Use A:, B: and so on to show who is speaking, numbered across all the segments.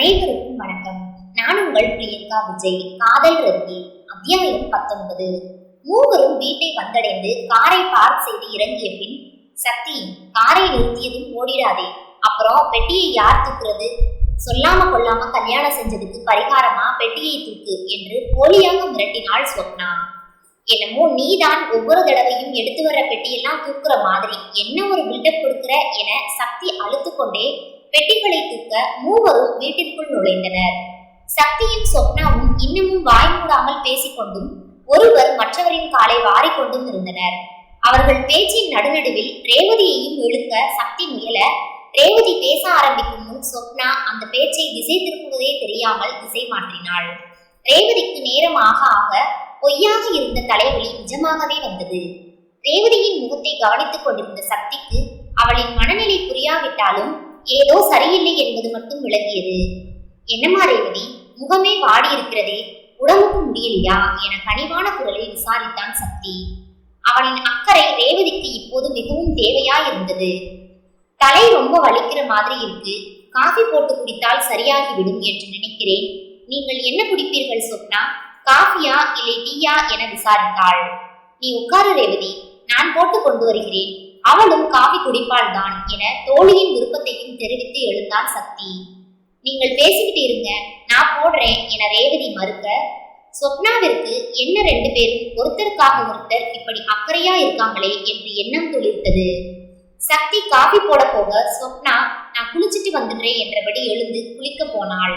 A: அனைவருக்கும் வணக்கம். நான் உங்கள் பிரியங்கா விஜய் காதல் ரத்தி அத்தியாயம் பத்தொன்பது. மூவரும் வீட்டை வந்தடைந்து காரை பார்க் செய்து இறங்கிய பின் சக்தி காரை நிறுத்தியதும் ஓடிடாதே. அப்புறம் பெட்டியை யார் தூக்குறது? சொல்லாம கொள்ளாம கல்யாணம் செஞ்சதுக்கு பரிகாரமா? பெட்டியை தூக்கு என்று போலியாக மிரட்டினாள் ஸ்வப்னா. என்னமோ நீதான் ஒவ்வொரு தடவையும் எடுத்து வர பெட்டியெல்லாம் தூக்குற மாதிரி. என்ன ஒரு பில்டப் கொடுக்குற? என சக்தி அழுத்து கொண்டே பெட்டிகளை தூக்க மூவரும் வீட்டிற்குள் நுழைந்தனர். சக்தியும் சொப்னாவும் இன்னமும் வாய் மூடாமல் பேசிக்கொண்டும் ஒருவர் மற்றவரின் காலை வாரிக்கொண்டும் இருந்தனர். அவர்கள் பேச்சின் நடுநடுவில் ரேவதியையும் இழுக்க சக்தி முயல ரேவதி பேச ஆரம்பிக்கும் முன் சொப்னா அந்த பேச்சை திசை திருப்புவதே தெரியாமல் திசை மாற்றினாள். ரேவதிக்கு நேரம் ஆக ஆக பொய்யாக இருந்த தலைவலி நிஜமாகவே வந்தது. ரேவதியின் முகத்தை கவனித்துக் கொண்டிருந்த சக்திக்கு அவளின் மனநிலை புரியாவிட்டாலும் ஏதோ சரியில்லை என்பது மட்டும் விளங்கியது. என்னம்மா ரேவதி முகமே வாடி இருக்கிறதே உடம்புக்கு முடியலையா என கனிவான குரலில் விசாரித்தான் சக்தி. அவனின் அக்கறை ரேவதிக்கு இப்போது மிகவும் தேவையா இருந்தது தலை ரொம்ப வலிக்கிற மாதிரி இருக்கு காஃபி போட்டு குடித்தால் சரியாகிவிடும் என்று நினைக்கிறேன். நீங்கள் என்ன குடிப்பீர்கள் சொப்னா காஃபியா இல்லை டீயா என விசாரித்தாள். நீ உட்காரு ரேவதி நான் போட்டு கொண்டு வருகிறேன். அவளும் காஃபி குடிப்பாள் தான் என தோழியின் விருப்பத்தையும் தெரிவித்து எழுந்தான் சக்தி. நீங்கள் பேசிக்கிட்டு இருங்க நான் போடுறேன் என ரேவதி மறுக்க சொப்னாவிற்கு என்ன ரெண்டு பேரும் ஒருத்தருக்காக ஒருத்தர் இப்படி அக்கறையா இருக்காங்களே என்று எண்ணம் துளிர்த்தது. சக்தி காபி போட போக சொப்னா நான் குளிச்சிட்டு வந்துடுறேன் என்றபடி எழுந்து குளிக்க போனாள்.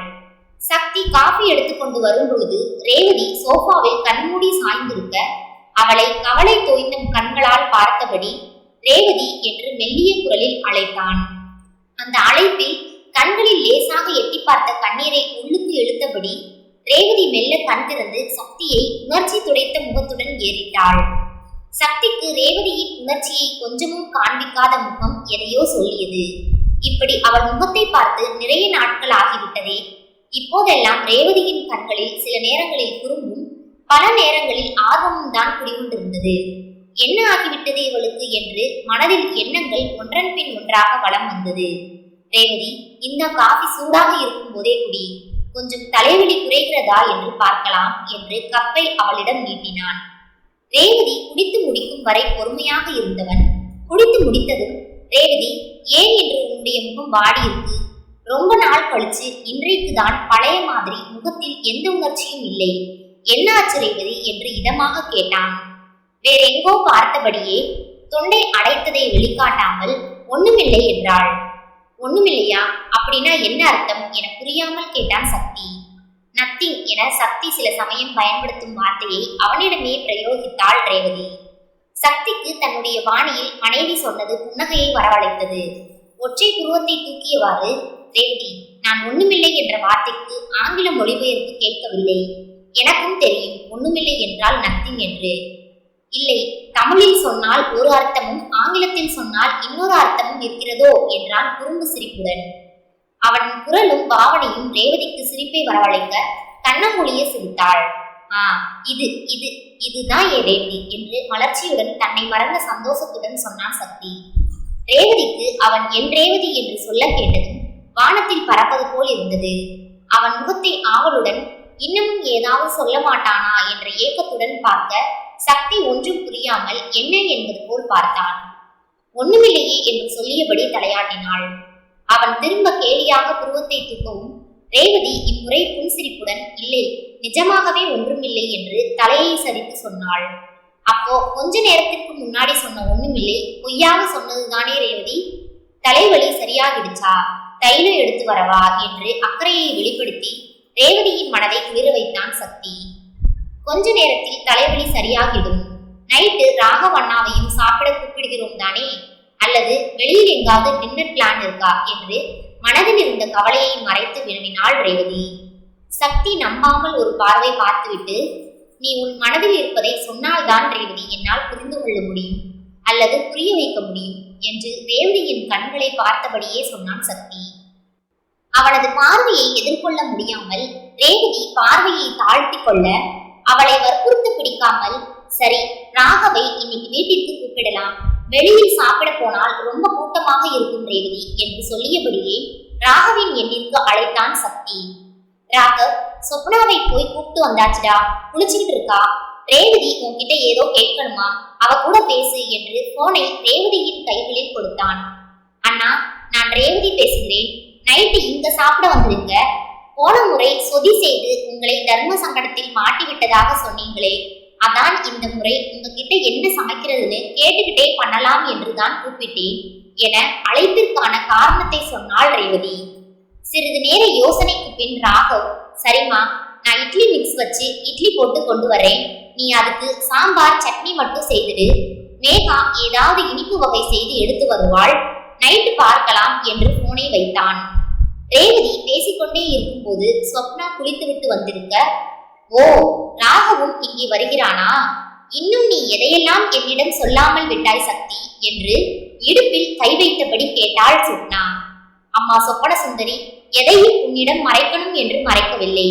A: சக்தி காபி எடுத்துக்கொண்டு வரும் பொழுது ரேவதி சோஃபாவில் கண்மூடி சாய்ந்திருக்க அவளை கவலை தோய்ந்தும் கண்களால் பார்த்தபடி ரேவதி என்று மெல்லிய குரலில் அழைத்தான். அந்த அழைப்பில் கண்களில் லேசாக எட்டி பார்த்த கண்ணீரை உள்ளுக்கு இழுத்தபடி ரேவதி மெல்ல கண் திறந்து சக்தியை உணர்ச்சி துடைத்த முகத்துடன் ஏறிட்டாள். சக்திக்கு ரேவதியின் உணர்ச்சியை கொஞ்சமும் காண்பிக்காத முகம் எதையோ சொல்லியது. இப்படி அவள் முகத்தை பார்த்து நிறைய நாட்கள் ஆகிவிட்டதே. இப்போதெல்லாம் ரேவதியின் கண்களில் சில நேரங்களில் குறும்பும் பல நேரங்களில் ஆர்வமும் தான் குடிகொண்டிருந்தது. என்ன ஆகிவிட்டது இவளுக்கு என்று மனதில் எண்ணங்கள் ஒன்றன் பின் ஒன்றாக வளம் வந்தது. ரேவதி இந்த காஃபி சூடாக இருக்கும் போதே குடி. கொஞ்சம் தலைவலி குறைகிறதா என்று பார்க்கலாம் என்று கப்பை அவளிடம் நீட்டினான். ரேவதி குடித்து முடிக்கும் வரை பொறுமையாக இருந்தவன். குடித்து முடித்ததும் ரேவதி ஏன் என்று உன்னுடைய முகம் வாடி இருக்கு? ரொம்ப நாள் கழிச்சு இன்றைக்கு தான் பழைய மாதிரி முகத்தில் எந்த உணர்ச்சியும் இல்லை. என்ன ஆச்சு ரேவதி? என்று இதமாக கேட்டான். வேற எங்கோ பார்த்தபடியே தொண்டை அடைத்ததை வெளிக்காட்டாமல் ஒண்ணுமில்லை என்றாள். ஒண்ணுமில்லையா? அப்படின்னா என்ன அர்த்தம்? என புரியாமல் கேட்டான் சக்தி. நத்திங் என சக்தி சில சமயம் பயன்படுத்தும் வார்த்தையை அவனிடமே பிரயோகித்தாள் ரேவதி. சக்திக்கு தன்னுடைய வாணியில் மனைவி சொன்னது புன்னகையை வரவழைத்தது. ஒற்றை புருவத்தை தூக்கியவாறு ரேவதி நான் ஒண்ணுமில்லை என்ற வார்த்தைக்கு ஆங்கில மொழிபெயர்ப்பு கேட்கவில்லை. எனக்கும் தெரியும் ஒண்ணுமில்லை என்றால் நத்திங் என்று. இல்லை தமிழில் சொன்னால் ஒரு அர்த்தமும் ஆங்கிலத்தில் சொன்னால் இன்னொரு அர்த்தமும் இருக்கிறதோ என்றான் குறும்பு சிரிப்புடன். அவன் குரலும் பாவனையும் ரேவதிக்கு சிரிப்பை வரவழைக்க கண்ணமொழிய சிரித்தாள். ஆ இது இது இதுதான் என் ரேவதி என்று மலர்ச்சியுடன் தன்னை மறந்த சந்தோஷத்துடன் சொன்னான் சக்தி. ரேவதிக்கு அவன் என் ரேவதி என்று சொல்ல கேட்டதும் வானத்தில் பறப்பது போல் இருந்தது. அவன் முகத்தை ஆவலுடன் இன்னமும் ஏதாவது சொல்ல மாட்டானா? என்ற ஏக்கத்துடன் பார்க்க சக்தி ஒன்றும் புரியாமல் என்ன என்பது போல் பார்த்தான். ஒண்ணுமில்லையே என்று சொல்லியபடி தலையாட்டினாள். அவன் திரும்ப கேலியாக புருவத்தை தூக்கவும் ரேவதி இம்முறை புன்சிரிப்புடன் இல்லை நிஜமாகவே ஒன்றுமில்லை என்று தலையை சரித்து சொன்னாள். அப்போ கொஞ்ச நேரத்திற்கு முன்னாடி சொன்ன ஒண்ணுமில்லை பொய்யாக சொன்னதுதானே ரேவதி? தலைவலி சரியாகிடுச்சா? தைலம் எடுத்து வரவா? என்று அக்கறையை வெளிப்படுத்தி ரேவதியின் மனதை குளிர வைத்தான் சக்தி. கொஞ்ச நேரத்தில் தலைவலி சரியாகிடும் நைட்டு ராகவண்ணாவையும் சாப்பிட கூப்பிடுகிறோம் தானே? அல்லது வெளியில் எங்காவது டின்னர் பிளான் இருக்கா என்று மனதில் இருந்த கவலையை மறைத்து விரும்பினாள் ரேவதி. சக்தி நம்பாமல் ஒரு பார்வை பார்த்துவிட்டு நீ உன் மனதில் இருப்பதை சொன்னால்தான் ரேவதி என்னால் புரிந்து கொள்ள முடியும் அல்லது புரிய வைக்க முடியும் என்று ரேவதியின் கண்களை பார்த்தபடியே சொன்னான் சக்தி. அவனது பார்வையை எதிர்கொள்ள முடியாமல் ரேவதி பார்வையை தாழ்த்தி கொள்ள அவளை வற்புறுத்து பிடிக்காமல் சரி ராகவை இன்னைக்கு வீட்டிற்கு கூப்பிடலாம். வெளியில் சாப்பிட போனால் ரொம்ப கூட்டமாக இருக்கும் ரேவதி என்று சொல்லியபடியே ராகவின் எண்ணிற்கு அழைத்தான் சக்தி. ராகவ் சொப்னாவை போய் கூப்பிட்டு வந்தாச்சுடா. குளிச்சுக்கிட்டு இருக்கா? ரேவதி உன்கிட்ட ஏதோ கேட்கணுமா? அவ கூட பேசு என்று போனை ரேவதியின் கைகளில் கொடுத்தான். அண்ணா நான் ரேவதி பேசுகிறேன். நைட்டு இங்க சாப்பிட வந்திருங்க போன முறை சொதி செய்து உங்களை தர்ம சங்கடத்தில் மாட்டிவிட்டதாக சொன்னீங்களே. அதான் இந்த முறை உங்ககிட்ட என்ன சமைக்கிறதுன்னு கேட்டுக்கிட்டே பண்ணலாம் என்றுதான் கூப்பிட்டேன் என அழைப்பிற்கான காரணத்தை சொன்னாள் ரேவதி. சிறிது நேர யோசனைக்கு பின் ராகவ் சரிம்மா நான் இட்லி மிக்ஸ் வச்சு இட்லி போட்டு கொண்டு வரேன். நீ அதுக்கு சாம்பார் சட்னி மட்டும் செய்துடு. மேகா ஏதாவது இனிப்பு வகை செய்து எடுத்து வருவாள். நைட்டு பார்க்கலாம் என்று போனை வைத்தான். ரேவதி பேசிக்கொண்டே இருக்கும்போது ஸ்வப்னா குளித்துவிட்டு வந்திருக்க ஓ ராகவும் இங்கே வருகிறானா? இன்னும் நீ எதையெல்லாம் என்னிடம் சொல்லாமல் விட்டாய் சக்தி? என்று இடுப்பில் கை வைத்தபடி கேட்டாள் சொப்னா அம்மா சொப்பன சுந்தரி எதையும் உன்னிடம் மறைக்கணும் என்று மறைக்கவில்லை.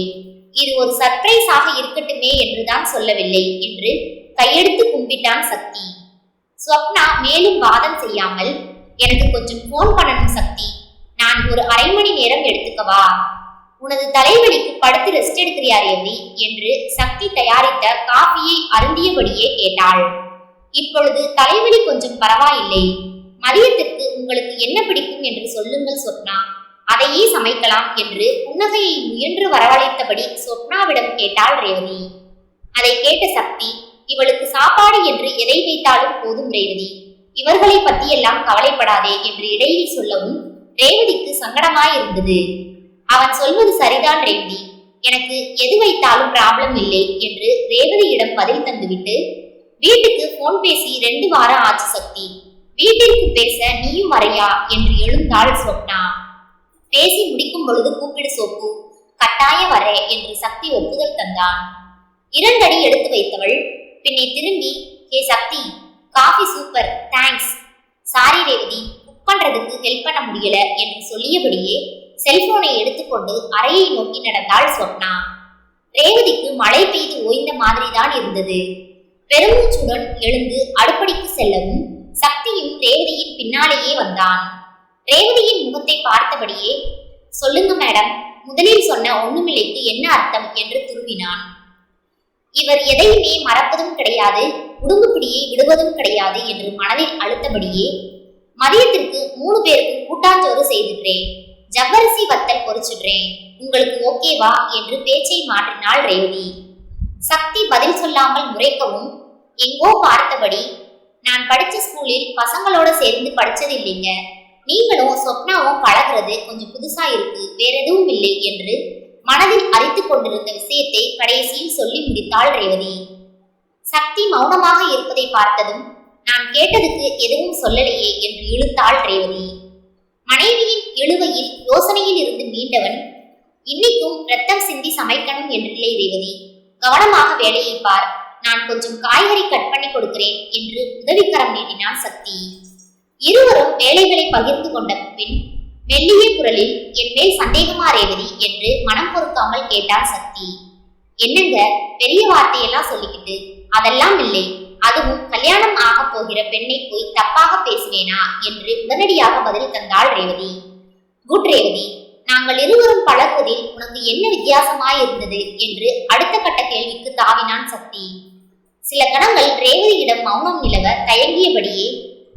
A: இது ஒரு சர்ப்ரைஸாக இருக்கட்டுமே என்றுதான் சொல்லவில்லை என்று கையெடுத்து கும்பிட்டான் சக்தி. ஸ்வப்னா மேலும் வாதம் செய்யாமல் எனக்கு கொஞ்சம் ஃபோன் பண்ணணும் சக்தி. நான் ஒரு அரை மணி நேரம் எடுத்துக்கவா? உனது தலைவலிக்கு படுத்து ரெஸ்ட் எடுக்கிறியா ரேவதி என்று சக்தி தயாரித்த காஃபியை அருந்தியபடியே கேட்டாள். இப்பொழுது தலைவலி கொஞ்சம் பரவாயில்லை. மதியத்திற்கு உங்களுக்கு என்ன பிடிக்கும் என்று சொல்லுங்கள் சொப்னா. அதையே சமைக்கலாம் என்று புன்னகையை முயன்று வரவழைத்தபடி சொப்னாவிடம் கேட்டாள் ரேவதி. அதை கேட்ட சக்தி இவளுக்கு சாப்பாடு என்று எதை வைத்தாலும் போதும் ரேவதி. இவர்களை பற்றியெல்லாம் கவலைப்படாதே என்று இடையில் சொல்லவும் ரேவதிக்கு சங்கடமாயிருந்தது. அவன் சொல்வது சரிதான் ரெட்டி. எனக்கு எது வைத்தாலும் ப்ராப்ளம் இல்லை என்று ரேவதியிடம் பதில் தந்துவிட்டு வீட்டுக்கு போன் பேசி ரெண்டு வாரம் ஆச்சு சக்தி. வீட்டிற்கு பேச நீயும் வரையா என்று எழுந்தாள் சொன்னா பேசி முடிக்கும் பொழுது கூப்பிடு சோப்பு கட்டாய வர என்று சக்தி ஒப்புதல் தந்தான். இரண்டடி எடுத்து வைத்தவள் பின்னை திரும்பி hey Sakthi coffee super thanks sorry Revathi பண்றதுக்கு ஹெல்ப் பண்ண முடியல என்று சொல்லியபடியே செல்போனை எடுத்துக்கொண்டு அறையை நோக்கி நடந்தாள் சொப்னா ரேவதிக்கு மழை பெய்து ஓய்ந்த மாதிரிதான் இருந்தது. பெருமூச்சுடன் எழுந்து அடுப்படிக்கு செல்லவும் சக்தியும் ரேவதியின் பின்னாலேயே வந்தான். ரேவதியின் முகத்தை பார்த்தபடியே சொல்லுங்க மேடம் முதலில் சொன்ன ஒண்ணுமில்லைக்கு என்ன அர்த்தம்? என்று துருவினான். இவர் எதையுமே மறப்பதும் கிடையாது உடும்புப்பிடியை விடுவதும் கிடையாது என்று மனதில் அழுத்தபடியே மதியத்திற்கு மூணு பேருக்கு கூட்டாஞ்சோறு செய்துடுறேன். ஜவ்வரிசி வத்தல் பொறிச்சிடுறேன் உங்களுக்கு ஓகேவா என்று பேச்சை மாற்றினாள் ரேவதி. சக்தி பதில் சொல்லாமல் முறைக்கவும் எங்கோ பார்த்தபடி நான் படிச்ச ஸ்கூலில் பசங்களோட சேர்ந்து படிச்சது இல்லைங்க நீங்களும் சொப்னாவும் பழகுறது கொஞ்சம் புதுசா இருக்கு. வேற எதுவும் இல்லை என்று மனதில் அரித்து கொண்டிருந்த விஷயத்தை கடைசியில் சொல்லி முடித்தாள் ரேவதி. சக்தி மௌனமாக இருப்பதை பார்த்ததும் நான் கேட்டதுக்கு எதுவும் சொல்லலையே என்று இழுத்தாள் ரேவதி. மனைவியின் இழுவையில் யோசனையில் இருந்து மீண்டவன் இன்னைக்கும் ரத்தம் சிந்தி சமைக்கணும் என்றில்லை ரேவதி. கவனமாக வேலையை பார். நான் கொஞ்சம் காய்கறி கட் பண்ணி கொடுக்கிறேன் என்று உதவிக்கரம் நீட்டினான் சக்தி. இருவரும் வேலைகளை பகிர்ந்து கொண்ட பின் மெல்லிய குரலில் என் மேல் சந்தேகமா ரேவதி? என்று மனம் பொறுக்காமல் கேட்டார் சக்தி. என்னங்க? பெரிய வார்த்தையெல்லாம் சொல்லிக்கிட்டு அதெல்லாம் இல்லை. அதுவும் கல்யாணம் ஆக போகிற பெண்ணை போய் தப்பாக பேசுவேனா என்று உடனடியாக பதில் தந்தாள் ரேவதி. குட் ரேவதி நாங்கள் இருவரும் பழகுவதில் உனக்கு என்ன வித்தியாசமாய் இருந்தது என்று அடுத்த கட்ட கேள்விக்கு தாவினான் சக்தி. சில கணங்கள் ரேவதியிடம் மௌனம் நிலவ தயங்கியபடியே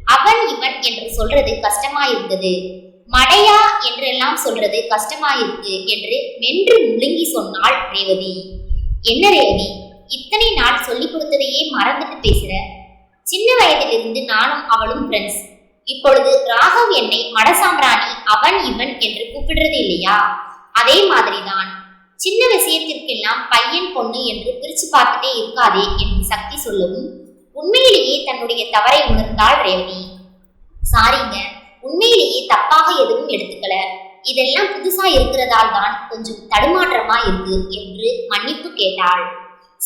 A: அவன் இவன் என்று சொல்றது கஷ்டமாயிருந்தது. மடையா என்றெல்லாம் சொல்றது கஷ்டமாயிருக்கு என்று மென்று முழுங்கி சொன்னாள் ரேவதி. என்ன ரேவதி இத்தனை நாள் சொல்லிக் கொடுத்ததையே மறந்துட்டு பேசுற. சின்ன வயதிலிருந்து நானும் அவளும் ஃப்ரெண்ட்ஸ் இப்பொழுது ராகவ் என்னை மடசாம்பிராணி அவன் இவன் என்று கூப்பிடுறது இல்லையா? அதே மாதிரிதான். சின்ன விஷயத்திற்கெல்லாம் பையன் பொண்ணு என்று பிரிச்சு பார்த்துட்டே இருக்காதே என்று சக்தி சொல்லவும் உண்மையிலேயே தன்னுடைய தவறை உணர்ந்தாள் ரேவதி. சாரிங்க உண்மையிலேயே தப்பாக எதுவும் எடுத்துக்கல. இதெல்லாம் புதுசா இருக்கிறதால் தான் கொஞ்சம் தடுமாற்றமா இருக்கு என்று மன்னிப்பு கேட்டாள்.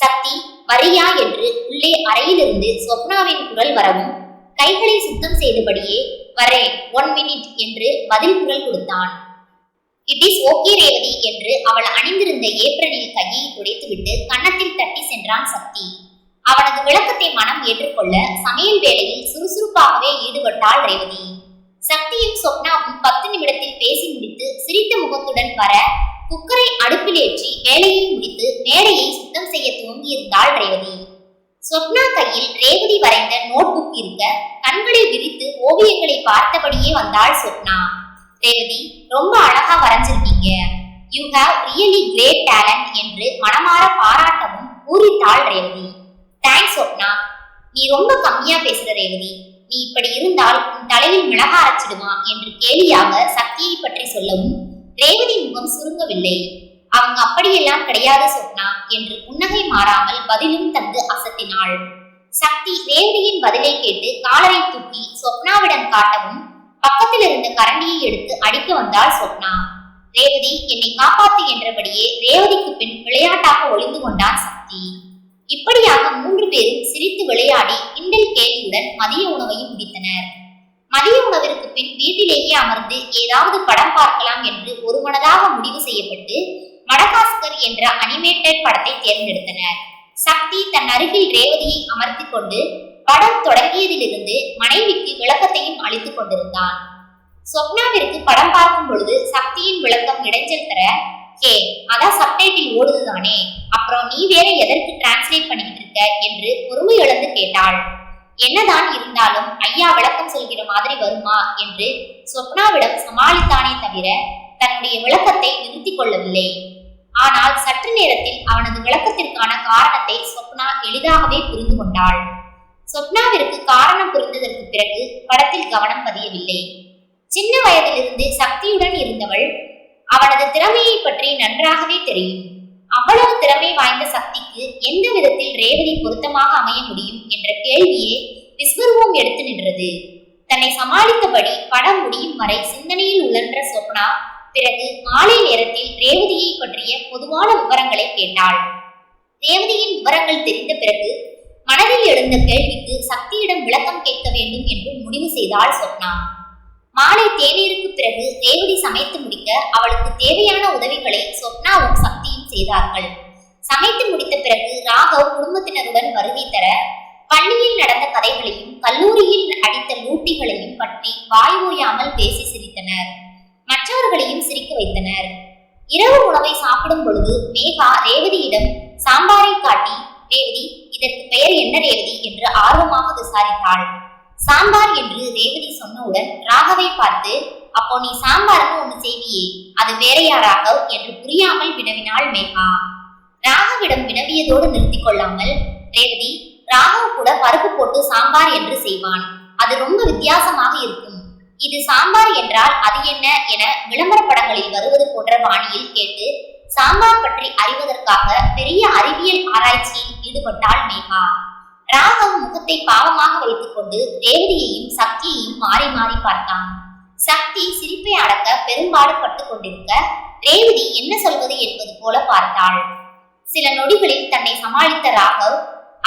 A: சக்தி வரியா என்று உள்ளே அறையிலிருந்து சொப்னாவின் குரல் வரவும் கைகளை சுத்தம் செய்தபடியே வரேன் ஒன் மினிட் என்று பதில் குரல் கொடுத்தான். இட் இஸ் ஓகே ரேவதி என்று அவள் அணிந்திருந்த ஏப்ரனில் கையை துடைத்துவிட்டு கன்னத்தில் தட்டி சென்றான் சக்தி. அவனது விளக்கத்தை மனம் ஏற்றுக்கொள்ள சமையல் வேலையில் சுறுசுறுப்பாகவே ஈடுபட்டாள் ரேவதி. சக்தியும் சொப்னாவும் பத்து நிமிடத்தில் பேசி முடித்து சிரித்த முகத்துடன் வர குக்கரை அடுப்பில் ஏற்றி வேலையை முடித்து மேடையை சுத்தம் செய்ய துவங்கியிருந்தாள் ரேவதி. சொப்னா கையில் ரேவதி வரைந்த நோட்புக் இருக்க கண்களை விரித்து ஓவியங்களை பார்த்தபடியே வந்தாள் சொப்னா. ரேவதி ரொம்ப அழகா வரைஞ்சிருக்கீங்க. You have really great talent என்று மனமாற பாராட்டவும் கூறித்தாள் ரேவதி. தேங்க்ஸ் சொப்னா. நீ ரொம்ப கம்மியா பேசுற ரேவதி. நீ இப்படி இருந்தால் உன் தலையில் மிளகா அரைச்சிடுமா என்று கேலியாக சக்தியை பற்றி சொல்லவும் ரேவதி முகம் சுருங்கவில்லை. அவங்க அப்படியெல்லாம் கிடையாது சொப்னா என்று புன்னகை மாறாமல் பதிலும் தந்து அசத்தினாள். சக்தி ரேவதியின் பதிலை கேட்டு காலரை தூக்கி சொப்னாவிடம் காட்டவும் பக்கத்தில் இருந்த கரண்டியை எடுத்து அடிக்க வந்தாள் சொப்னா. ரேவதி என்னை காப்பாத்து என்றபடியே ரேவதிக்கு பின் விளையாட்டாக ஒளிந்து கொண்டான் சக்தி. இப்படியாக மூன்று பேரும் சிரித்து விளையாடி கிண்டல் கேலியுடன் மதிய உணவையும் முடித்தனர். மதிய உணவிற்கு பின் வீட்டிலேயே அமர்ந்து ஏதாவது படம் பார்க்கலாம் என்று ஒருமனதாக முடிவு செய்யப்பட்டு மடகாஸ்கர் என்ற அனிமேட்டட் படத்தை தேர்ந்தெடுத்தனர். சக்தி தன் அருகில் ரேவதியை அமர்த்திக் கொண்டு படம் தொடங்கியதிலிருந்து மனைவிக்கு விளக்கத்தையும் அளித்துக் கொண்டிருந்தான். சொப்னாவிற்கு படம் பார்க்கும் பொழுது சக்தியின் விளக்கம் இடைஞ்சல் தர ஹே அதான் சப்டைட்டில் ஓடுதுதானே? அப்புறம் நீ வேற எதற்கு டிரான்ஸ்லேட் பண்ணிக்கிட்டு இருக்க? என்று பொறுமை இழந்து கேட்டாள். என்னதான் இருந்தாலும் ஐயா விளக்கம் சொல்கிற மாதிரி வருமா என்று சொப்னாவிடம் சமாளித்தானே தவிர தன்னுடைய விளக்கத்தை நிறுத்திக் கொள்ளவில்லை. ஆனால் சற்று நேரத்தில் அவனது விளக்கத்திற்கான காரணத்தை சொப்னா எளிதாகவே புரிந்து கொண்டாள். சொப்னாவிற்கு காரணம் புரிந்ததற்கு பிறகு படத்தில் கவனம் பதியவில்லை. சின்ன வயதிலிருந்து சக்தியுடன் இருந்தவள் அவனது திறமையை பற்றி நன்றாகவே தெரியும். அவ்வளவு திறமை வாய்ந்த சக்திக்கு எந்த விதத்தில் ரேவதி பொருத்தமாக அமைய முடியும் என்ற கேள்வியே விஸ்வரூபம் எடுத்து நின்றது. தன்னை சமாளித்தபடி படம் முடியும் வரை சிந்தனையில் உழன்ற சொப்னா பிறகு மாலை நேரத்தில் ரேவதியை பற்றிய பொதுவான விவரங்களை கேட்டாள். ரேவதியின் விவரங்கள் தெரிந்த பிறகு மனதில் எழுந்த கேள்விக்கு சக்தியிடம் விளக்கம் கேட்க வேண்டும் என்று முடிவு செய்தாள் சொப்னா. மாலை தேநீருக்கு பிறகு ரேவதி சமைத்து முடிக்க அவளுக்கு தேவையான உதவிகளை சொப்னாவும் சக்தியும் செய்தார்கள். சமைத்து முடித்த பிறகு ராகவ் குடும்பத்தினருடன் வருகை தர பள்ளியில் நடந்த கதைகளையும் கல்லூரியில் அடித்த லூட்டிகளையும் பற்றி வாய் ஓயாமல் பேசி சிரித்தனர். மற்றவர்களையும் சிரிக்க வைத்தனர். இரவு உணவை சாப்பிடும் பொழுது மேகா ரேவதியிடம் சாம்பாரை காட்டி ரேவதி இதற்கு பெயர் என்ன ரேவதி? என்று ஆர்வமாக விசாரித்தாள். சாம்பார் என்று ரேவதி சொன்னவுடன் ராகவை பார்த்து அப்போ நீ சாம்பாருக்கு ஒண்ணு செய்வியே அது வேறையா ராகவ் என்று புரியாமல் வினவினாள் மேகா. ராகவிடம் வினவியதோடு நிறுத்திக் கொள்ளாமல் ரேவதி ராகவ் கூட பருப்பு போட்டு சாம்பார் என்று செய்வான். அது ரொம்ப வித்தியாசமாக இருக்கும். இது சாம்பார் என்றால் அது என்ன என விளம்பர படங்களில் வருவது போன்ற பாணியில் கேட்டு சாம்பார் பற்றி அறிவதற்காக பெரிய அறிவியல் ஆராய்ச்சியில் ஈடுபட்டாள் மேகா. ராகவ் முகத்தை பாவமாக வைத்துக்கொண்டு ரேவதியையும் சக்தியையும் மாறி மாறி பார்த்தான். சக்தி சிரிப்பை அடக்க பெரும்பாடு பட்டுக் கொண்டிருக்க ரேவதி என்ன சொல்வது என்பது போல பார்த்தாள். சில நொடிகளில் தன்னை சமாளித்த ராகவ்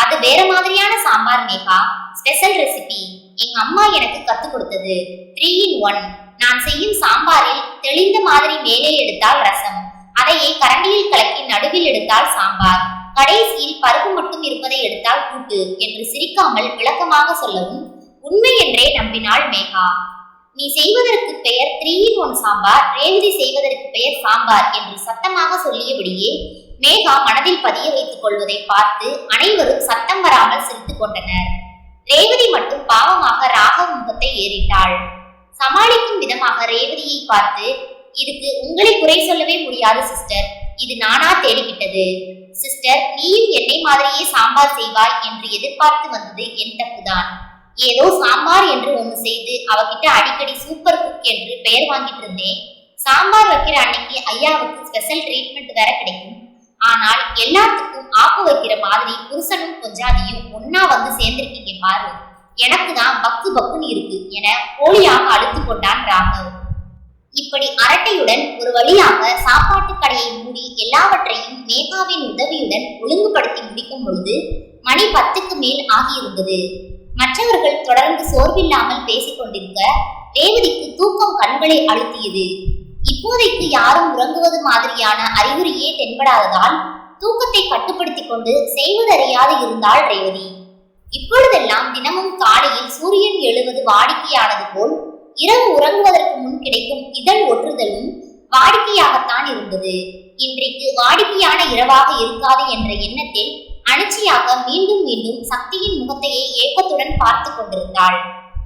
A: அது வேற மாதிரியான சாம்பார் மேகா ஸ்பெஷல் ரெசிபி எங்க அம்மா எனக்கு கத்துக் கொடுத்தது. த்ரீ இன் ஒன் நான் செய்யும் சாம்பாரில் தெளிந்த மாதிரி மேலே எடுத்தால் ரசம். அதையே கரண்டியில் கலக்கி நடுவில் எடுத்தால் சாம்பார். கடைசியில் பருப்பு மட்டும் இருப்பதை எடுத்தால் கூட்டு என்று சிரிக்காமல் விளக்கமாக சொல்லவும் உண்மை என்றே நம்பினாள் மேகா. நீ செய்வதற்கு பெயர் three in one sambar Revathi செய்வதற்கு பெயர் சாம்பார் என்று சத்தமாக சொல்லியபடியே மேகா மனதில் பதிய வைத்துக் கொள்வதை பார்த்து அனைவரும் சத்தம் வராமல் சிரித்துக் கொண்டனர். ரேவதி மட்டும் பாவமாக ராகவ் முகத்தை ஏறிட்டாள். சமாளிக்கும் விதமாக ரேவதியை பார்த்து இதுக்கு உங்களை குறை சொல்லவே முடியாது சிஸ்டர். இது நானா தேடிவிட்டது. சிஸ்டர் நீயும் என்னை மாதிரியே சாம்பார் செய்வாய் என்று எதிர்பார்த்து வந்தது என் தப்புதான். ஏதோ சாம்பார் என்று ஒன்று செய்து அவகிட்ட அடிக்கடி சூப்பர் குக் என்று பெயர் வாங்கிட்டு இருந்தேன். சாம்பார் வைக்கிற அன்னைக்கு ஐயாவுக்கு ஸ்பெஷல் ட்ரீட்மெண்ட் வேற கிடைக்கும். ஆனால் எல்லாத்துக்கும் ஆப்பு வைக்கிற மாதிரி புருஷனும் கொஞ்சாதியும் ஒன்னா வந்து சேர்ந்திருக்கீங்க பாரு. எனக்கு தான் பக்கு பக்குன்னு இருக்கு என போலியாக அழுத்து கொண்டான் ராகவ். இப்படி அரட்டையுடன் ஒரு வழியாக சாப்பாட்டு கடையை மூடி எல்லாவற்றையும் மேகாவின் உதவியுடன் ஒழுங்குபடுத்தி முடிக்கும் பொழுது மணி பத்துக்கு மேல் ஆகியிருந்தது. மற்றவர்கள் தொடர்ந்து சோர்வில்லாமல் பேசிக் கொண்டிருக்க ரேவதிக்கு தூக்கம் கண்களை அழுத்தியது. இப்போதைக்கு யாரும் உறங்குவது மாதிரியான அறிகுறியே தென்படாததால் தூக்கத்தை கட்டுப்படுத்திக் கொண்டு செய்வதறியாது இருந்தாள் ரேவதி. இப்பொழுதெல்லாம் தினமும் காலையில் சூரியன் எழுவது வாடிக்கையானது போல் இரவு உறங்குவதற்கு முன் கிடைக்கும் இதழ் ஒற்றுதலும் வாடிக்கையாகத்தான் இருந்தது. இன்றைக்கு வாடிக்கையான இரவாக இருக்காது என்ற எண்ணத்தில் அனிச்சையாக மீண்டும் மீண்டும் சக்தியின் முகத்தையே ஏக்கத்துடன் பார்த்து கொண்டிருந்தாள்.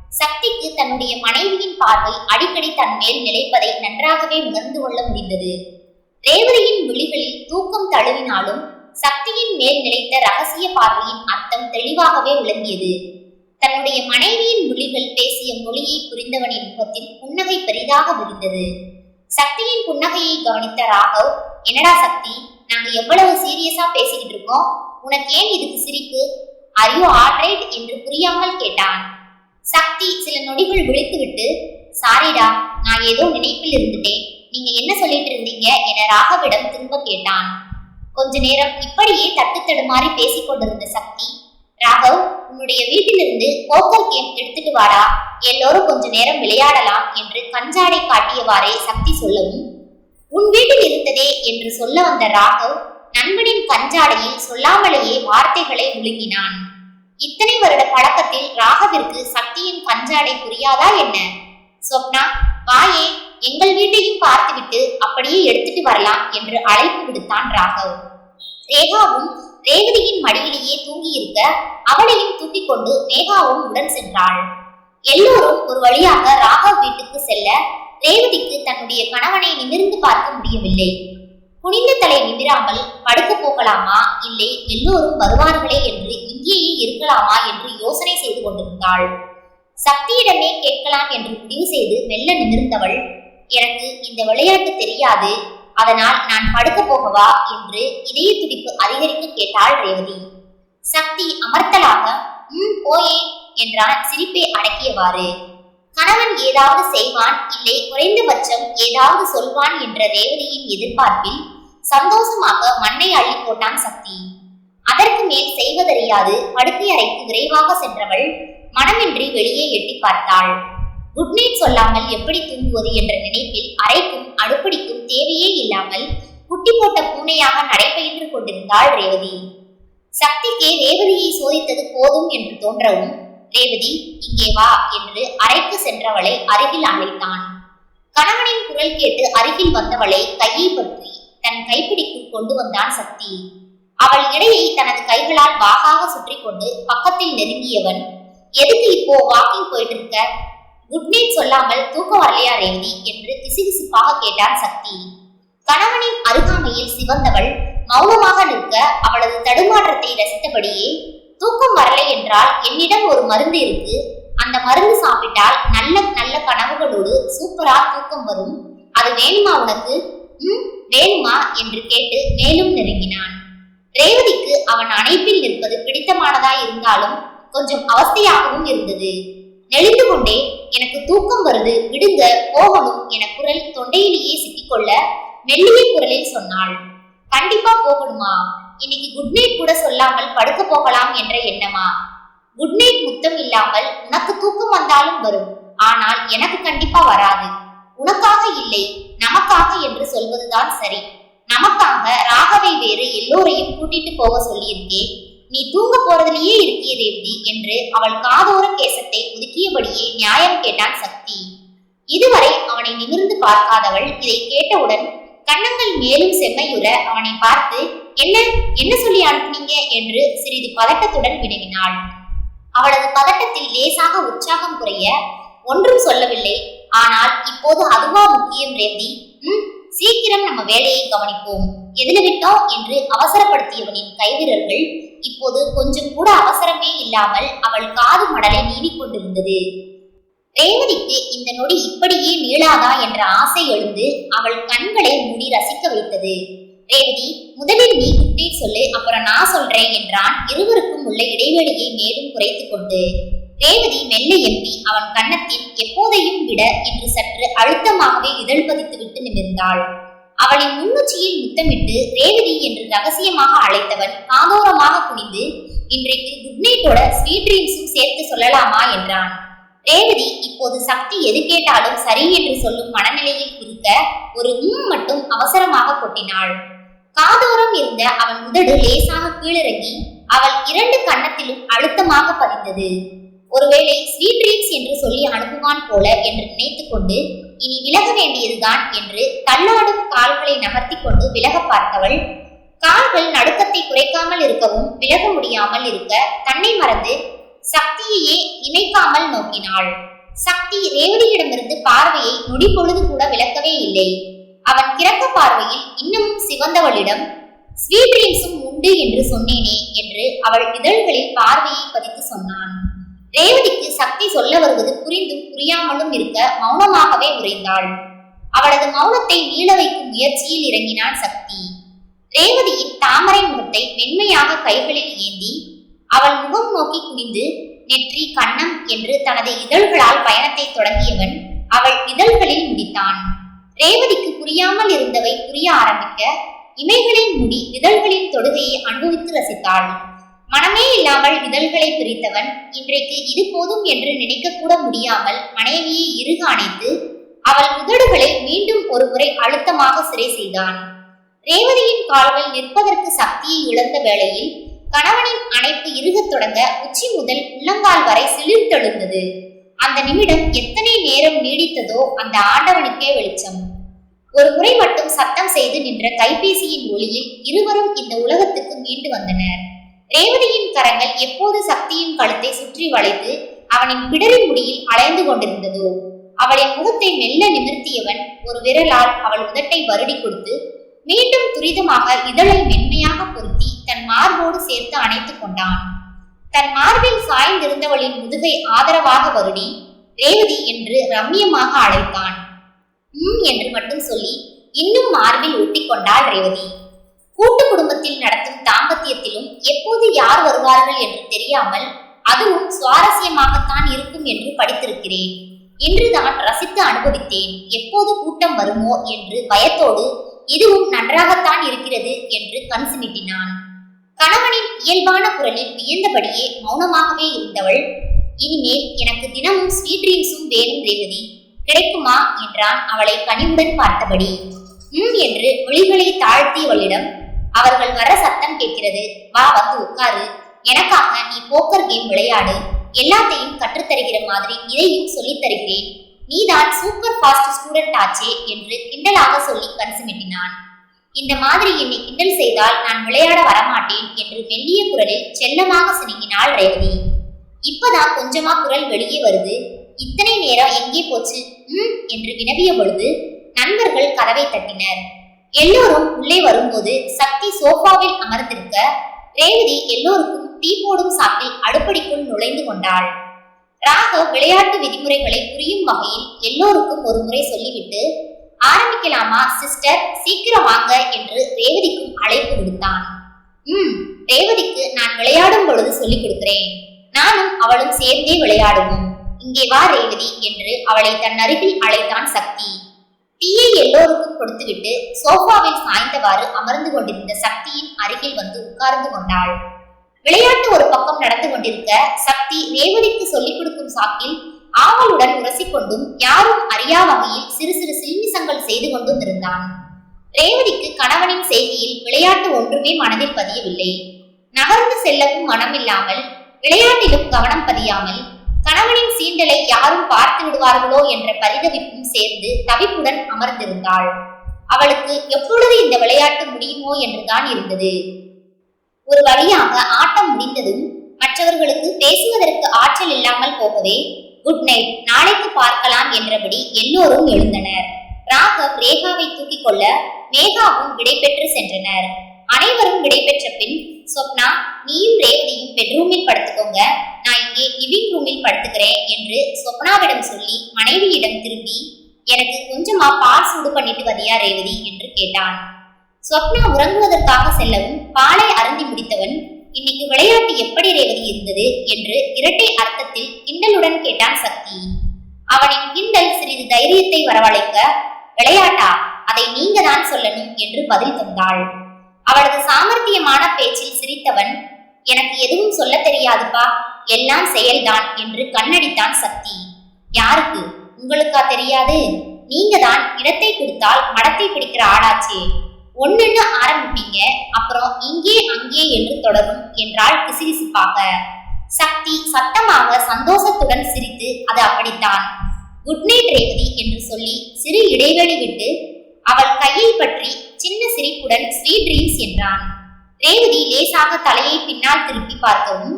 A: சக்திக்கு தன்னுடைய மனைவியின் பார்வை அடிக்கடி தன் மேல் நிலைப்பதை நன்றாகவே உணர்ந்து கொள்ள முடிந்தது. ரேவதியின் விழிகளில் தூக்கம் தழுவினாலும் சக்தியின் மேல் நிலைத்த ரகசிய பார்வையின் அர்த்தம் தெளிவாகவே விளங்கியது. தன்னுடைய மனைவியின் விழிகள் பேசிய மொழியை புரிந்தவனின் முகத்தில் புன்னகை பெரிதாக விரிந்தது. சக்தியின் புன்னகையை கவனித்த ராகவ் என்னடா சக்தி நாங்க எவ்வளவு சீரியஸா பேசிக்கிட்டு இருக்கோம்? உனக்கு ஏன் இதுக்கு சிரிப்பு? ஐயோ ஆல்ரைட் என்று புரியாமல் கேட்டான். சக்தி சில நொடிகள் விழித்துவிட்டு சாரிடா நான் ஏதோ நினைப்பில் இருந்துட்டேன். நீங்க என்ன சொல்லிட்டு இருந்தீங்க? என ராகவிடம் திரும்ப கேட்டான். கொஞ்ச நேரம் இப்படியே தட்டு தடுமாறி பேசிக் கொண்டிருந்த சக்தி ராகவ் உன்னுடைய வீட்டிலிருந்து போக்கர் கேம் எடுத்துட்டு வாடா. எல்லோரும் கொஞ்ச நேரம் விளையாடலாம் என்று கஞ்சாடை காட்டியவாறே சக்தி சொல்லவும் உன் வீட்டில் இருந்ததே என்று சொல்ல வந்த ராகவ் நண்பனின் கஞ்சாடையில் சொல்லாமலேயே வார்த்தைகளை விழுங்கினான் இத்தனை வருட பழக்கத்தில் ராகவிற்கு சக்தியின் கஞ்சாடை புரியாதா என்ன? சொப்னா வாயே எங்கள் வீட்டையும் பார்த்துவிட்டு அப்படியே எடுத்துட்டு வரலாம் என்று அழைப்பு விடுத்தான் ராகவ். ரேகாவும் ரேவதியின் மடியிலேயே தூங்கியிருக்க அவளையும் தூக்கிக் கொண்டு மேகாவும் உடன் சென்றாள். எல்லோரும் ஒரு வழியாக ராகவ் வீட்டுக்கு செல்ல ரேவதிக்கு தன்னுடைய கணவனை நிமிர்ந்து பார்க்க முடியவில்லை. குனிந்த தலை நிமிராமல் படுக்க போகலாமா? இல்லை எல்லோரும் வருவார்களே என்று இங்கேயே இருக்கலாமா? என்று யோசனை செய்து கொண்டிருந்தாள். சக்தியிடமே கேட்கலாம் என்று முடிவு செய்து மெல்ல நிமிர்ந்தவள் எனக்கு இந்த விளையாட்டு தெரியாது அதனால் நான் படுக்க போகவா? என்று இதய துடிப்பு அதிகரித்து கேட்டாள் ரேவதி. சக்தி அமர்த்தலாக ம் போயே என்றான் சிரிப்பை அடக்கியவாறு. கணவன் ஏதாவது செய்வான் இல்லை குறைந்தபட்சம் ஏதாவது சொல்வான் என்ற ரேவதியின் எதிர்பார்ப்பில் சந்தோஷமாக மண்ணை அள்ளி போட்டான் சக்தி. அதற்கு மேல் செய்வதறியாது படுக்கை அறைக்கு விரைவாக சென்றவள் மனமின்றி வெளியே எட்டி பார்த்தாள். குட் நைட் சொல்லாமல் எப்படி தூங்குவது என்ற நினைப்பில் அறைக்கும் அடுப்படிக்கும் தேவையே இல்லாமல் குட்டி போட்ட பூனையாக நடைபயின்று கொண்டிருந்தாள் ரேவதி. சக்திக்கு ரேவதியை சோதித்தது போதும் என்று தோன்றவும் ரேவதி இங்கே வா என்று அறைக்கு சென்றவளை அருகில் அழைத்தான் கணவனின் குரல் கேட்டு அருகில் வந்தவளை கையை பற்றி தன் கைப்பிடிக்குள் கொண்டு வந்தான் சக்தி. அவள் இடையை தனது கைகளால் வாகாக சுற்றி கொண்டு பக்கத்தில் நெருங்கியவன் எதுக்கு இப்போ வாக்கிங் போயிட்டு இருக்க குட் நைட் சொல்லாமல் தூக்கம் வரலையா ரேவதி? என்று கிசுகிசுப்பாக கேட்டான் சக்தி. கணவனின் அருகாமையில் சிவந்தவள் மௌனமாக நிற்க அவளது தடுமாற்றத்தை ரசித்தபடியே தூக்கம் வரலை என்றால் என்னிடம் ஒரு மருந்து இருக்கு. அந்த மருந்து சாப்பிட்டால் நல்ல நல்ல கனவுகளோடு சூப்பரா தூக்கம் வரும். அது வேணுமா உனக்கு? ம் வேணுமா? என்று கேட்டு மேலும் நெருங்கினான். ரேவதிக்கு அவன் அணைப்பில் நிற்பது பிடித்தமானதாய் இருந்தாலும் கொஞ்சம் அவஸ்தையாகவும் இருந்தது. நெளிந்து கொண்டே எனக்கு தூக்கம் வருது விடுங்க போகணும் என குரல் தொண்டையிலேயே சிக்கிக்கொள்ள மெல்லிய குரலில் சொன்னாள். கண்டிப்பா போகணுமா? இன்னைக்கு குட் நைட் கூட சொல்லாமல் படுக்க போகலாம் என்ற எண்ணமா? குட் நைட் முத்தம் இல்லாமல் உனக்கு தூக்கம் வந்தாலும் வரும். ஆனால் எனக்கு கண்டிப்பா வராது. உனக்காக இல்லை நமக்காக என்று சொல்வதுதான் சரி. நமக்காக ராகவை வேறு எல்லோரையும் கூட்டிட்டு போக சொல்லியிருக்கேன். நீ தூங்க போறதுலயே இருக்கிய ரேவதி என்று அவள் காதோர கேசத்தை ஒதுக்கியபடியே நியாயம் கேட்டான் சக்தி. இதுவரை அவனை நிமிர்ந்து பார்க்காதவள் இதை கேட்டவுடன் கண்ணங்கள் மேலும் செம்மையுற அவனை பார்த்து என்ன என்ன சொல்லி அனுப்புனீங்க? என்று சிறிது பதட்டத்துடன் வினவினாள். அவளது பதட்டத்தில் லேசாக உற்சாகம் குறைய ஒன்றும் சொல்லவில்லை. ஆனால் இப்போது அதுவா முக்கியம் ரேவதி ம் சீக்கிரம் நம்ம வேலையை கவனிப்போம். எதில் விட்டோம் என்று அவசரப்படுத்தியவனின் கைவிரல்கள் இப்போது கொஞ்சம் கூட அவசரமே இல்லாமல் அவள் காது மடலை நீடிக்கொண்டிருந்தது ரேவதிக்கு இந்த நொடி இப்படியே மீளாதா என்ற ஆசை எழுந்து அவள் கண்களை மூடி ரசிக்க வைத்தது. ரேவதி முதலில் நீ குட்டி சொல்லு அப்புறம் நான் சொல்றேன் என்றான் இருவருக்கும் உள்ள இடைவெளியை மேலும் குறைத்துக் கொண்டு. ரேவதி மெல்ல எம்பி அவன் கன்னத்தில் எப்போதையும் விட இன்று சற்று அழுத்தமாகவே இதழ் பதித்து விட்டு நிமிர்ந்தாள். அவளின் முன்னுச்சியில் முத்தமிட்டு ரேவதி என்று ரகசியமாக அழைத்தவன் காதோரமாக குனிந்து இன்றைக்கு குட் நைட்டோட ஸ்வீட் ட்ரீம்ஸும் சேர்த்து சொல்லலாமா? என்றான். ரேவதி இப்போது சக்தி எது கேட்டாலும் சரி என்று சொல்லும் மனநிலையில் இருக்க ஒரு உம் மட்டும் அவசரமாக கொட்டினாள். காதோரம் இருந்த அவன் உதடு லேசாக கீழிறங்கி அவள் இரண்டு கன்னத்திலும் அழுத்தமாக பதிந்தது. ஒருவேளை ஸ்வீட் ட்ரீம்ஸ் என்று சொல்லி அனுப்புவான் போல என்று நினைத்துக் கொண்டு இனி விலக வேண்டியதுதான் என்று தள்ளாடும் கால்களை நகர்த்தி கொண்டு விலக பார்த்தவள் கால்கள் நடுக்கத்தை குறைக்காமல் இருக்கவும் விலக முடியாமல் இருக்க தன்னை மறந்து சக்தியையே இணைக்காமல் நோக்கினாள். சக்தி ரேவதியிடமிருந்து பார்வையை நொடி பொழுது கூட விலக்கவே இல்லை. அவன் கிறக்க பார்வையில் இன்னமும் சிவந்தவளிடம் ஸ்வீட் ட்ரீம்ஸும் உண்டு என்று சொன்னேனே என்று அவள் இதழ்களில் பார்வையை பதித்து சொன்னான். ரேவதிக்கு சக்தி சொல்ல வருவது புரிந்தும் புரியாமலும் இருக்க மௌனமாகவே உரைந்தாள் அவளது மௌனத்தை மீள வைக்கும் முயற்சியில் இறங்கினான் சக்தி. ரேவதியின் தாமரை முகத்தை மென்மையாக கைகளில் ஏந்தி அவள் முகம் நோக்கி குனிந்து நெற்றி கண்ணம் என்று தனது இதழ்களால் பயணத்தை தொடங்கியவன் அவள் இதழ்களில் முடித்தான். ரேவதிக்கு புரியாமல் இருந்தவை புரிய ஆரம்பிக்க இமைகளின் முடி இதழ்களின் தொடுகையை அனுபவித்து ரசித்தாள். மனமே இல்லாமல் இதழ்களை பிரித்தவன் இன்றைக்கு இது போதும் என்று நினைக்க கூட முடியாமல் மனைவியை இறுக அணைத்து அவள் உதடுகளை மீண்டும் ஒருமுறை அழுத்தமாக சிறை செய்தான். ரேவதியின் கால்கள் நிற்பதற்கு சக்தியை இழந்த வேளையில் கணவனின் அணைப்பு இறுகத் தொடங்க உச்சி முதல் உள்ளங்கால் வரை சிலிர்த்தெழுந்தது. அந்த நிமிடம் எத்தனை நேரம் நீடித்ததோ அந்த ஆண்டவனுக்கே வெளிச்சம். ஒரு முறை மட்டும் சத்தம் செய்து நின்ற கைபேசியின் ஒளியில் இருவரும் இந்த உலகத்துக்கு மீண்டு வந்தனர். ரேவதியின் கரங்கள் எப்போது சக்தியின் கழுத்தை சுற்றி வளைத்து அவனின் பிடரி முடியில் அலைந்து கொண்டிருந்ததோ அவளின் முகத்தை மெல்ல நிமிர்த்தியவன் ஒரு விரலால் அவள் உதட்டை வருடி கொடுத்து மீண்டும் துரிதமாக இதழை மென்மையாக பொருத்தி தன் மார்போடு சேர்த்து அணைத்துக் கொண்டான். தன் மார்பில் சாய்ந்திருந்தவளின் முதுகை ஆதரவாக வருடி ரேவதி என்று ரம்மியமாக அழைத்தான். உம் என்று மட்டும் சொல்லி இன்னும் மார்பில் ஒட்டிக்கொண்டாள் ரேவதி. கூட்டு குடும்பத்தில் நடத்தும் தாம்பத்தியத்திலும் எப்போது யார் வருவார்கள் என்று தெரியாமல் அதுவும் சுவாரஸ்யமாகத்தான் இருக்கும் என்று படித்திருக்கிறேன். இன்றுதான் ரசித்து அனுபவித்தேன். எப்போது கூட்டம் வருமோ என்று பயத்தோடு இதுவும் நன்றாகத்தான் இருக்கிறது என்று கண் சிமிட்டினான். கணவனின் இயல்பான குரலில் வியந்தபடியே மௌனமாகவே இருந்தவள் இனிமேல் எனக்கு தினமும் ஸ்வீட் ட்ரீம்ஸும் வேணும் ரேவதி. கிடைக்குமா? என்றான் அவளை கனிவுடன் பார்த்தபடி. ம் என்று மொழிகளை தாழ்த்தியவளிடம் அவர்கள் வர சத்தம் கேட்கிறது. வா வந்து உட்காரு. எனக்காக நீ போக்கர் கேம் விளையாடு. எல்லாத்தையும் கற்றுத்தருகிற மாதிரி இதையும் சொல்லித் தருகிறேன். நீதான் சூப்பர் ஃபாஸ்ட் ஸ்டூடெண்ட் ஆச்சே என்று கிண்டலாக சொல்லி கணிசமிட்டினான் இந்த மாதிரி என்னை கிண்டல் செய்தால் நான் விளையாட வரமாட்டேன் என்று மெல்லிய குரலில் செல்லமாக சினுங்கினாள் ரேவதி. இப்பதான் கொஞ்சமா குரல் வெளியே வருது. இத்தனை நேரம் எங்கே போச்சு? ம் என்று வினவிய பொழுது நண்பர்கள் கதவை தட்டினர். எல்லோரும் உள்ளே வரும்போது சக்தி சோஃபாவில் அமர்ந்திருக்க ரேவதி எல்லோருக்கும் டீ போடும் சாப்பில் அடுப்படிக்குள் நுழைந்து கொண்டாள். ராகவ் விளையாட்டு விதிமுறைகளை புரியும் வகையில் எல்லோருக்கும் ஒரு முறை சொல்லிவிட்டு ஆரம்பிக்கலாமா சிஸ்டர் சீக்கிரம் வாங்க என்று ரேவதிக்கும் அழைப்பு விடுத்தான். ம் ரேவதிக்கு நான் விளையாடும் பொழுது சொல்லிக் கொடுக்கிறேன். நானும் அவளும் சேர்ந்தே விளையாடுவோம். இங்கே வா ரேவதி என்று அவளை தன் அருகில் அழைத்தான் சக்தி. டீயை எல்லோருக்கும் கொடுத்துவிட்டு சோஃபாவில் சாய்ந்தவாறு அமர்ந்து கொண்டிருந்த சக்தியின் அருகில் வந்து உட்கார்ந்து கொண்டாள். விளையாட்டு ஒரு பக்கம் நடந்து கொண்டிருக்க சக்தி ரேவதிக்கு சொல்லிக் கொடுக்கும் சாக்கில் ஆவலுடன் உரசிக்கொண்டும் யாரும் அறியா வகையில் சிறு சிறு சில்மிசங்கள் செய்து கொண்டும் இருந்தான். ரேவதிக்கு கணவனின் செய்தியில் விளையாட்டு ஒன்றுமே மனதில் பதியவில்லை. நகர்ந்து செல்லவும் மனமில்லாமல் விளையாட்டிலும் கவனம் பதியாமல் கணவனின் சீண்டலை யாரும் பார்த்து விடுவார்களோ என்ற பரிதவிப்பும் சேர்ந்து தவிப்புடன் அமர்ந்திருந்தாள். அவளுக்கு எப்பொழுது இந்த விளையாட்டு முடியுமோ என்றுதான் இருந்தது. ஒரு வழியாக ஆட்டம் முடிந்ததும் மற்றவர்களுக்கு பேசுவதற்கு ஆற்றல் இல்லாமல் போகவே குட் நைட் நாளைக்கு பார்க்கலாம் என்றபடி எல்லோரும் எழுந்தனர். ராகவ் ரேகாவை தூக்கிக் கொள்ள மேகாவும் விடைபெற்று சென்றனர். அனைவரும் விடைபெற்ற பின் சொப்னா நீயும் ரேவதியும் பெட்ரூமில் படுத்துக்கோங்க. நான் இங்கே லிவிங் ரூமில் படுத்துக்கிறேன் என்று சொப்னாவிடம் சொல்லி மனைவியிடம் திரும்பி எனக்கு கொஞ்சமா பால் சூடு பண்ணிட்டு வரியா ரேவதி? என்று கேட்டான். சொப்னா உறங்குவதற்காக செல்லவும் பாலை அருந்தி முடித்தவன் இன்னைக்கு விளையாட்டு எப்படி ரேவதி இருந்தது என்று இரட்டை அர்த்தத்தில் கிண்டலுடன் கேட்டான் சக்தி. அவனின் கிண்டல் சிறிது தைரியத்தை வரவழைக்க விளையாட்டா அதை நீங்க தான் சொல்லணும் என்று பதில் தந்தாள். அவளது சாமர்த்தியமான பேச்சில் சிரித்தவன் எனக்கு எதுவும் சொல்ல தெரியாதுப்பா எல்லாம் செயல்தான் என்று கண்ணடித்தான் சக்தி. யாருக்கு? உங்களுக்கா தெரியாது? நீங்க தான் இடத்தை கொடுத்தால் மடத்தை பிடிக்கிற ஆளாச்சே. ஒண்ணுன்னு ஆரம்பிப்பீங்க. அப்புறம் இங்கே அங்கே என்று தொடரும் என்றாள் கிசுகிசுப்பாக சக்தி சத்தமாக சந்தோஷத்துடன் சிரித்து அது அப்படித்தான். குட் நைட் ரேவதி என்று சொல்லி சிறு இடைவெளி விட்டு அவள் கையை பற்றி சின்ன சிரிப்புடன் ஸ்வீட் ட்ரீம்ஸ் என்றான். ரேவதி லேசாக தலையை பின்னால் திருப்பி பார்க்கவும்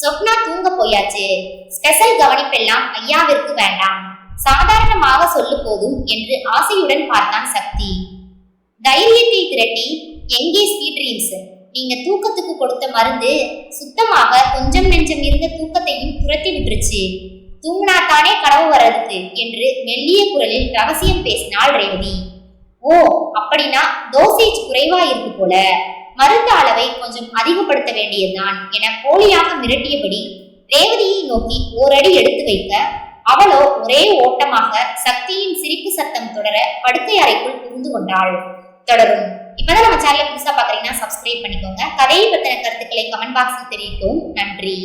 A: சொப்னா தூங்க போயாச்சு. ஸ்பெஷல் கவனிப்பெல்லாம் ஐயாவிற்கு வேண்டாம். சாதாரணமாக சொல்லு போதும் என்று ஆசையுடன் பார்த்தான் சக்தி. தைரியத்தை திரட்டி எங்கே ஸ்வீட் ட்ரீம்ஸ் நீங்க தூக்கத்துக்கு கொடுத்த மருந்து சுத்தமாக கொஞ்சம் நெஞ்சம் இருந்த தூக்கத்தையும் துரத்தி விட்டுருச்சு. தூங்கினா தானே கனவு வர்றதுக்கு? என்று மெல்லிய குரலில் ரகசியம் பேசினாள் ரேவதி. ஓ அப்படின்னா டோசேஜ் குறைவா இருக்கு போல. மருந்து அளவை கொஞ்சம் அதிகப்படுத்த வேண்டியதுதான் என போலியாக மிரட்டியபடி ரேவதியை நோக்கி ஓரடி எடுத்து வைக்க அவளோ ஒரே ஓட்டமாக சக்தியின் சிரிப்பு சத்தம் தொடர படுக்கை அறைக்குள் புகுந்து கொண்டாள். தொடரும். இப்பதான் நம்ம சேனலை புதுசா பாக்குறீங்கன்னா சப்ஸ்கிரைப் பண்ணிக்கோங்க. கதையை பத்தின கருத்துக்களை கமெண்ட் பாக்ஸில் தெரிவிக்கவும். நன்றி.